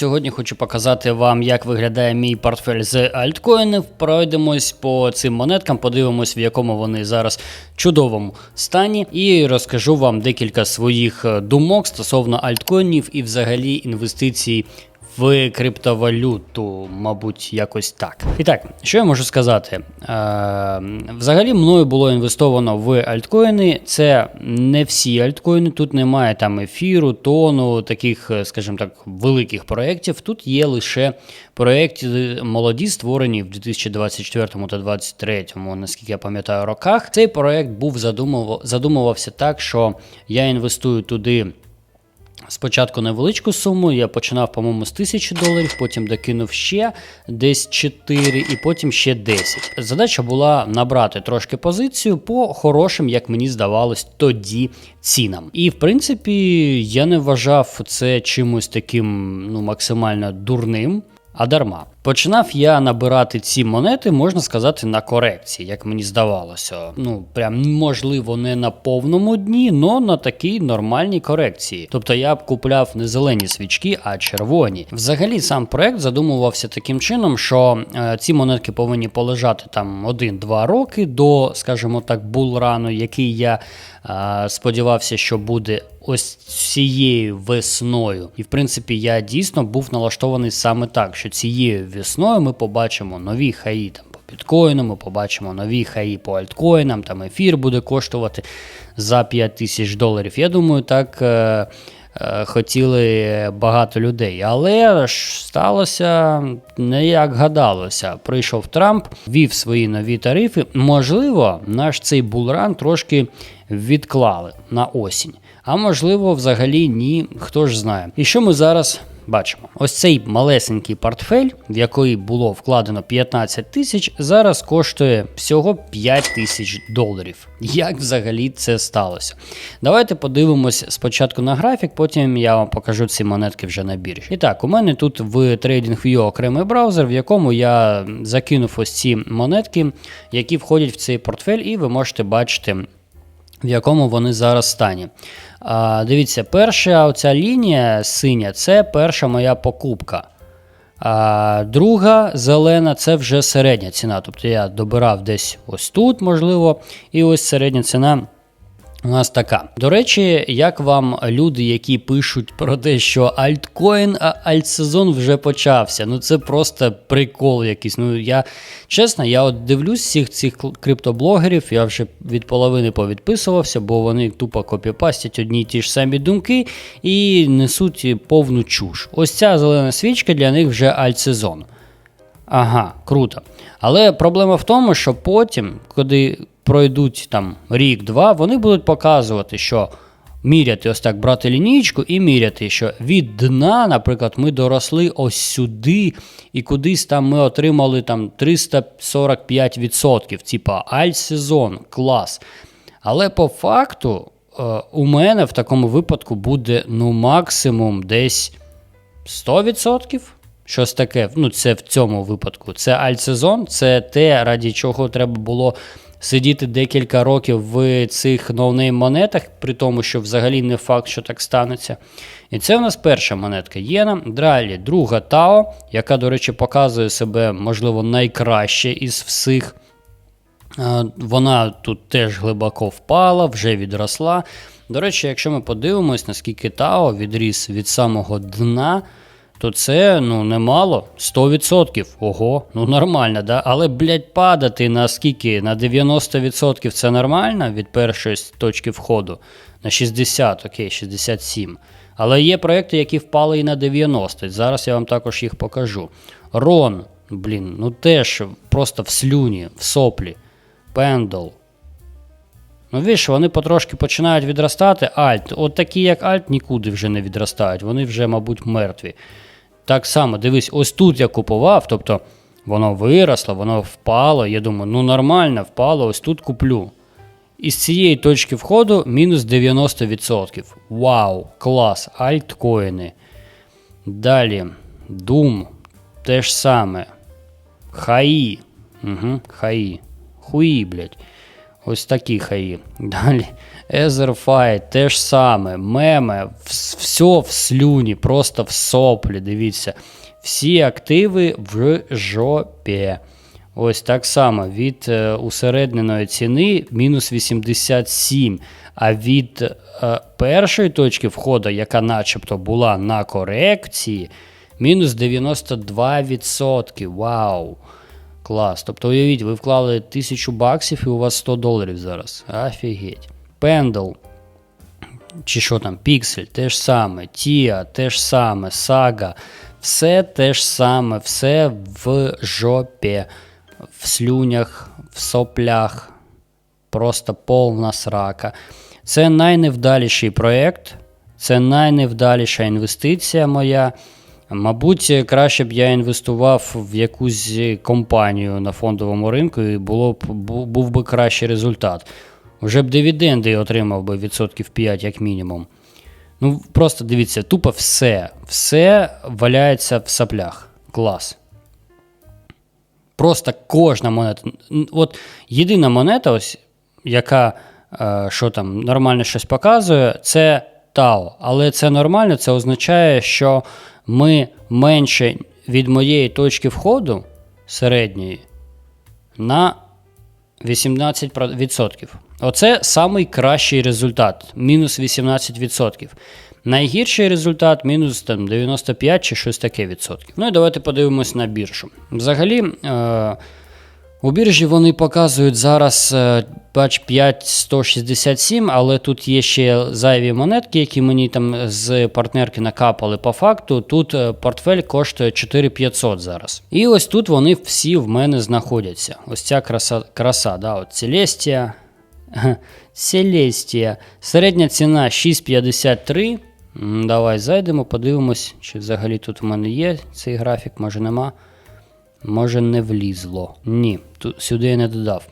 Сьогодні хочу показати вам, як виглядає мій портфель з альткоїнів. Пройдемось по цим монеткам, подивимось, в якому вони зараз чудовому стані, і розкажу вам декілька своїх думок стосовно альткоїнів і взагалі інвестицій в криптовалюту, мабуть, якось так. І так, що я можу сказати? Е, Взагалі, мною було інвестовано в альткоїни. Це не всі альткоїни. Тут немає там ефіру, тону, таких, е, скажімо так, великих проєктів. Тут є лише проєкти молоді, створені в 2024 та 2023, наскільки я пам'ятаю, роках. Цей проєкт був задумав, задумувався так, що я інвестую туди. Спочатку невеличку суму, я починав, по-моєму, з тисячі доларів, потім докинув ще десь 4 і потім ще 10. Задача була набрати трошки позицію по хорошим, як мені здавалось, тоді цінам. І в принципі, я не вважав це чимось таким ну, максимально дурним. А дарма. Починав я набирати ці монети, можна сказати, на корекції, як мені здавалося. Ну, прям можливо, не на повному дні, але на такій нормальній корекції. Тобто я б купляв не зелені свічки, а червоні. Взагалі, сам проект задумувався таким чином, що е, ці монетки повинні полежати там 1-2 роки до, скажімо так, булрану, який я е, сподівався, що буде ось цією весною. І в принципі, я дійсно був налаштований саме так, що цією весною ми побачимо нові хаї там по біткоїну, ми побачимо нові хаї по альткоїнам, там ефір буде коштувати за 5 тисяч доларів. Я думаю, так. Е, е Хотіли багато людей, але ж сталося не як гадалося. Прийшов Трамп, вів свої нові тарифи. Можливо, наш цей булран трошки відклали на осінь. А можливо, взагалі ні, хто ж знає. І що ми зараз бачимо? Ось цей малесенький портфель, в який було вкладено 15 тисяч, зараз коштує всього 5 тисяч доларів. Як взагалі це сталося? Давайте подивимось спочатку на графік, потім я вам покажу ці монетки вже на біржі. І так, у мене тут в TradingView окремий браузер, в якому я закинув ось ці монетки, які входять в цей портфель, і ви можете бачити в якому вони зараз стані. А, Дивіться, перша оця лінія синя це перша моя покупка. А Друга зелена це вже середня ціна. Тобто я добирав десь ось тут, можливо, і ось середня ціна. У нас така. До речі, як вам люди, які пишуть про те, що альткоін, а альтсезон вже почався. Ну це просто прикол якийсь. Ну я чесно, я от дивлюсь всіх цих криптоблогерів, я вже від половини повідписувався, бо вони тупо копіпастять одні й ті ж самі думки і несуть повну чуш. Ось ця зелена свічка для них вже альтсезон. Ага, круто. Але проблема в тому, що потім, коли пройдуть там рік-два, вони будуть показувати, що міряти ось так брати лінійку і міряти, що від дна, наприклад, ми доросли ось сюди, і кудись там ми отримали там 345%, типа альт-сезон, клас. Але по факту е, у мене в такому випадку буде ну максимум десь 100%. Щось таке, ну це в цьому випадку. Це альт-сезон, це те, раді чого треба було сидіти декілька років в цих ноунейм монетах, при тому, що взагалі не факт, що так станеться. І це у нас перша монетка Єна. Далі друга Тао, яка, до речі, показує себе, можливо, найкраще із всіх. Вона тут теж глибоко впала, вже відросла. До речі, якщо ми подивимось, наскільки Тао відріс від самого дна то це ну немало. 100%. Ого, ну нормально, да? Але, блядь, падати на скільки? На 90% це нормально від першої точки входу. На 60, окей, 67. Але є проекти, які впали і на 90. Зараз я вам також їх покажу. Рон, блін, ну теж просто в слюні, в соплі. Пендл. Ну, віж, вони потрошки починають відростати. Альт. От такі, як Альт, нікуди вже не відростають. Вони вже, мабуть, мертві. Так само, дивись, ось тут я купував, тобто воно виросло, воно впало. Я думаю, ну нормально, впало, ось тут куплю. І з цієї точки входу мінус 90%. Вау, клас, альткоїни. Далі. Doom. Те ж саме. Хаї. Угу, Хаї. Хуї, блядь. Ось такі хаї. Далі. Etherfi, те ж саме, меми, вс- все в слюні, просто в соплі. Дивіться. Всі активи в жопі. Ось так само від е, усередненої ціни мінус 87. А від е, першої точки входу, яка начебто була на корекції, мінус 92%. Вау! Клас. Тобто, уявіть, ви вклали 1000 баксів і у вас 100 доларів зараз. Офігеть. Пендл. Чи що там, Піксель, те ж саме, Тіа, те ж саме, Сага. Все те ж саме, все в жопі, в слюнях, в соплях. Просто повна срака. Це найневдаліший проєкт, це найневдаліша інвестиція моя. Мабуть, краще б я інвестував в якусь компанію на фондовому ринку і було б, був би кращий результат. Вже б дивіденди отримав би відсотків 5 як мінімум. Ну, просто дивіться, тупо все. Все валяється в саплях. Клас. Просто кожна монета. От єдина монета, ось, яка е, що там, нормально щось показує, це Тао. Але це нормально, це означає, що ми менше від моєї точки входу середньої на 18%. Оце самий кращий результат мінус 18%. Найгірший результат мінус там, 95 чи щось таке відсотків. Ну і давайте подивимось на біржу. Взагалі, е, у біржі вони показують зараз е, бач 5167, але тут є ще зайві монетки, які мені там з партнерки накапали по факту. Тут е, портфель коштує 4500 зараз. І ось тут вони всі в мене знаходяться. Ось ця краса, краса да, от Celestia, Celestia. Середня ціна 6,53. Давай зайдемо, подивимось, чи взагалі тут в мене є цей графік, може нема. Може не влізло. Ні, тут сюди я не додав.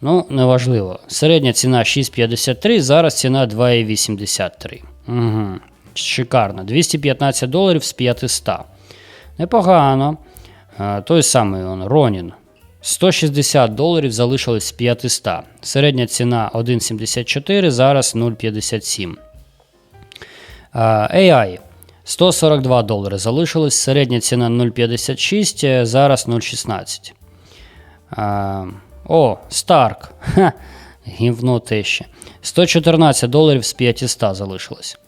Ну, неважливо. Середня ціна 6,53, зараз ціна 2,83. Угу. Шикарно. 215 доларів з 500. Непогано. А, той самий он, Ронін. 160 доларів залишилось з 500. Середня ціна 1,74, зараз 0,57. А, AI 142 долари залишилось. Середня ціна 0,56, е, зараз 0,16. А, О, Старк. Ха, гівно те ще. 114 доларів з 500 залишилось.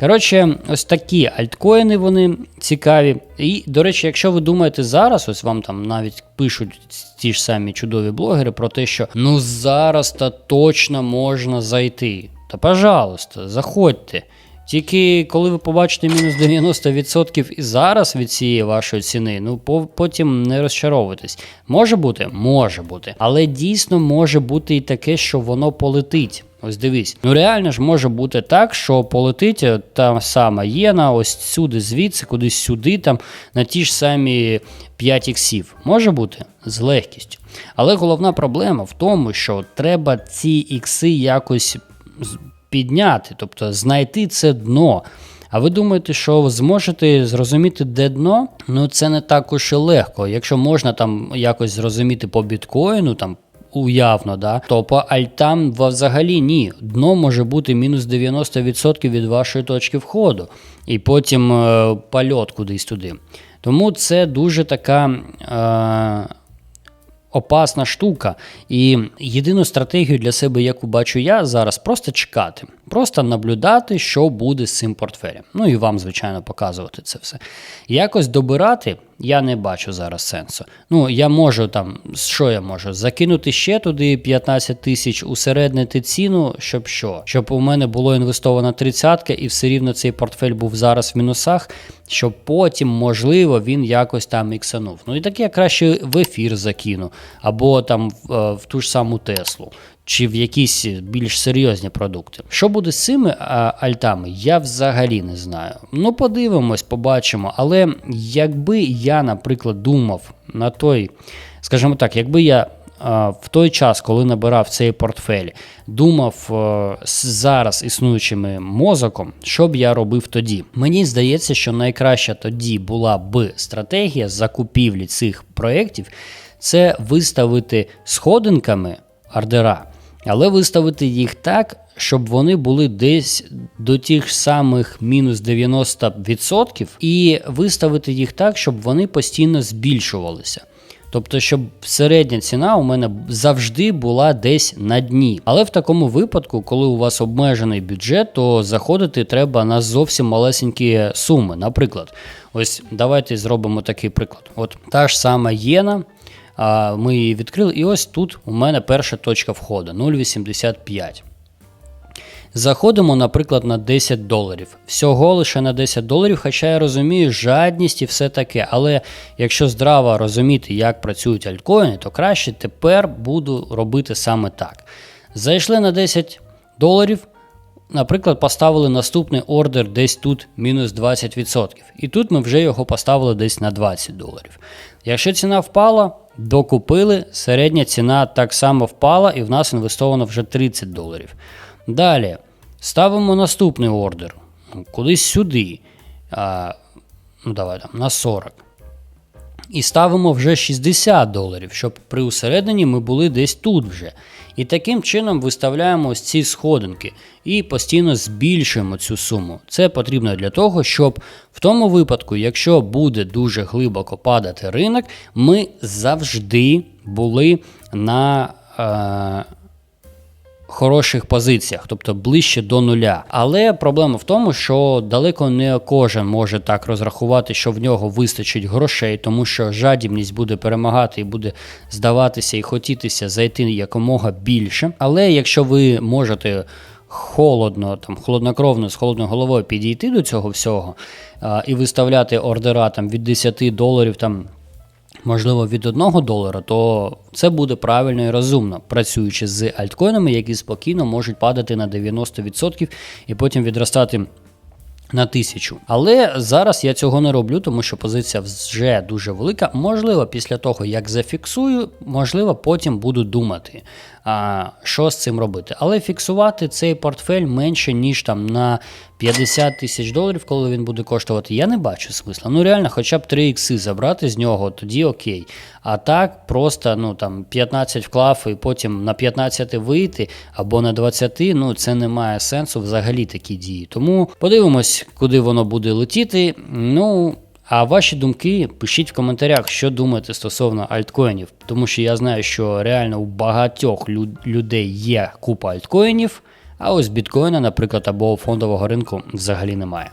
Коротше, ось такі альткоїни вони цікаві. І, до речі, якщо ви думаєте зараз, ось вам там навіть пишуть ті ж самі чудові блогери про те, що ну зараз то точно можна зайти. Та пожалуйста, заходьте. Тільки коли ви побачите мінус 90% і зараз від цієї вашої ціни, ну потім не розчаровуйтесь. Може бути, може бути, але дійсно може бути і таке, що воно полетить. Ось дивись, ну реально ж може бути так, що полетить е, та сама єна, ось сюди, звідси, кудись сюди, там на ті ж самі 5 іксів. Може бути з легкістю. Але головна проблема в тому, що треба ці ікси якось підняти, тобто знайти це дно. А ви думаєте, що зможете зрозуміти, де дно? Ну це не так уж і легко. Якщо можна там якось зрозуміти по біткоїну, там уявно, да, то по альтам взагалі ні. Дно може бути мінус 90% від вашої точки входу, і потім е, польот кудись туди. Тому це дуже така. Е, опасна штука. І єдину стратегію для себе, яку бачу я зараз, просто чекати, просто наблюдати, що буде з цим портфелем. Ну і вам, звичайно, показувати це все. Якось добирати я не бачу зараз сенсу. Ну, я можу там, що я можу? Закинути ще туди 15 тисяч, усереднити ціну, щоб що? Щоб у мене було інвестовано 30 і все рівно цей портфель був зараз в мінусах, щоб потім, можливо, він якось там іксанув. Ну і таке я краще в ефір закину, або там е, в ту ж саму Теслу. Чи в якісь більш серйозні продукти. Що буде з цими альтами, я взагалі не знаю. Ну, подивимось, побачимо. Але якби я, наприклад, думав на той, скажімо так, якби я в той час, коли набирав цей портфель, думав зараз існуючим мозоком, що б я робив тоді. Мені здається, що найкраща тоді була б стратегія закупівлі цих проєктів це виставити сходинками ордера. Але виставити їх так, щоб вони були десь до тих самих мінус 90%, і виставити їх так, щоб вони постійно збільшувалися. Тобто, щоб середня ціна у мене завжди була десь на дні. Але в такому випадку, коли у вас обмежений бюджет, то заходити треба на зовсім малесенькі суми. Наприклад, ось давайте зробимо такий приклад. От та ж сама єна. Ми її відкрили, і ось тут у мене перша точка входу 0,85. Заходимо, наприклад, на 10 доларів. Всього лише на 10 доларів, хоча я розумію жадність і все таке. Але якщо здраво розуміти, як працюють альткоїни, то краще тепер буду робити саме так. Зайшли на 10 доларів. Наприклад, поставили наступний ордер десь тут мінус 20%. І тут ми вже його поставили десь на 20 доларів. Якщо ціна впала, докупили, середня ціна так само впала, і в нас інвестовано вже 30 доларів. Далі ставимо наступний ордер. Кудись сюди. А, ну, давай там, на 40. І ставимо вже 60 доларів, щоб при усередині ми були десь тут вже. І таким чином виставляємо ось ці сходинки і постійно збільшуємо цю суму. Це потрібно для того, щоб в тому випадку, якщо буде дуже глибоко падати ринок, ми завжди були на. Е- хороших позиціях, тобто ближче до нуля. Але проблема в тому, що далеко не кожен може так розрахувати, що в нього вистачить грошей, тому що жадібність буде перемагати і буде здаватися і хотітися зайти якомога більше. Але якщо ви можете холодно, там холоднокровно з холодною головою підійти до цього всього а, і виставляти ордера там від 10 доларів там можливо, від 1 долара, то це буде правильно і розумно, працюючи з альткоїнами, які спокійно можуть падати на 90% і потім відростати. На тисячу. Але зараз я цього не роблю, тому що позиція вже дуже велика. Можливо, після того, як зафіксую, можливо, потім буду думати, а, що з цим робити. Але фіксувати цей портфель менше, ніж там на 50 тисяч доларів, коли він буде коштувати, я не бачу смисла. Ну реально, хоча б 3 ікси забрати з нього, тоді окей. А так, просто ну там 15 вклав і потім на 15 вийти або на 20, ну це не має сенсу взагалі такі дії. Тому подивимось, куди воно буде летіти. Ну. А ваші думки пишіть в коментарях, що думаєте стосовно альткоїнів, тому що я знаю, що реально у багатьох лю- людей є купа альткоїнів, а ось біткоїна, наприклад, або фондового ринку взагалі немає.